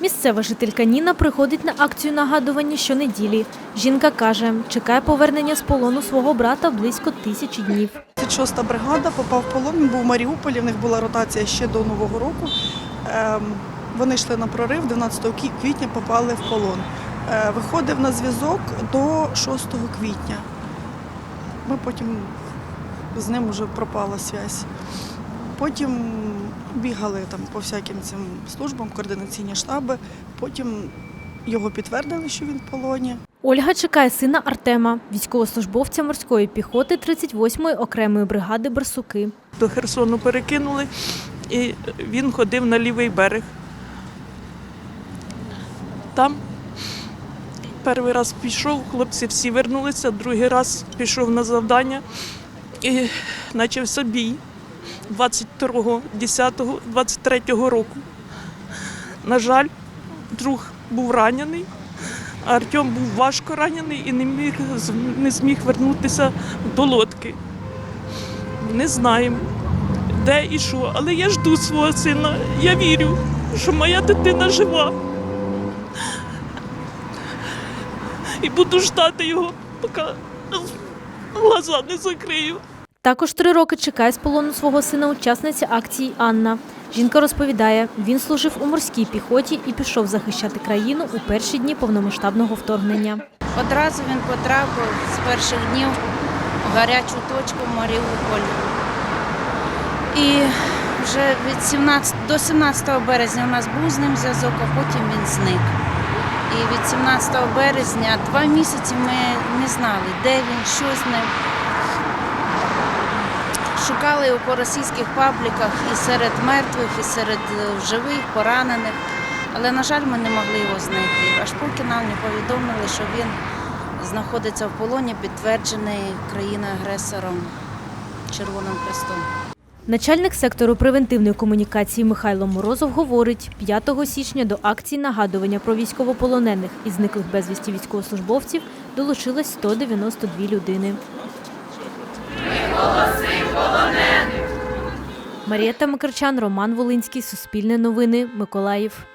Місцева жителька Ніна приходить на акцію нагадування щонеділі. Жінка каже, чекає повернення з полону свого брата близько тисячі днів. 36-та бригада попав в полон. Він був в Маріуполі. В них була ротація ще до Нового року. Ем, Вони йшли на прорив, 12 квітня попали в полон. Е, Виходив на зв'язок до 6 квітня. Ми потім з ним вже пропала зв'язь. Потім бігали там по всяким цим службам, координаційні штаби. Потім його підтвердили, що він в полоні. Ольга чекає сина Артема, військовослужбовця морської піхоти 38-ї окремої бригади Барсуки. до Херсону перекинули, і він ходив на лівий берег. Там перший раз пішов, хлопці всі вернулися, другий раз пішов на завдання і почався бій 22.10.23 року. На жаль, друг був ранений, а Артем був важко ранений і не, міг, не зміг вернутися до лодки. Не знаємо, де і що, але я жду свого сина. Я вірю, що моя дитина жива. І буду ждати його, поки глаза не закрию. Також три роки чекає з полону свого сина учасниця акції Анна. Жінка розповідає, він служив у морській піхоті і пішов захищати країну у перші дні повномасштабного вторгнення. Одразу він потрапив з перших днів в гарячу точку в Маріуполь. І вже від 17, до 17 березня у нас був з ним зв'язок, а потім він зник. І від 17 березня два місяці ми не знали, де він, що з ним. Шукали по російських пабліках і серед мертвих, і серед е, живих, поранених. Але, на жаль, ми не могли його знайти. Аж поки нам не повідомили, що він знаходиться в полоні, підтверджений країною-агресором Червоним Хрестом. Начальник сектору превентивної комунікації Михайло Морозов говорить, 5 січня до акції нагадування про військовополонених і зниклих безвісті військовослужбовців долучилось 192 людини. Марієта Микарчан, Роман Волинський, Суспільне новини, Миколаїв.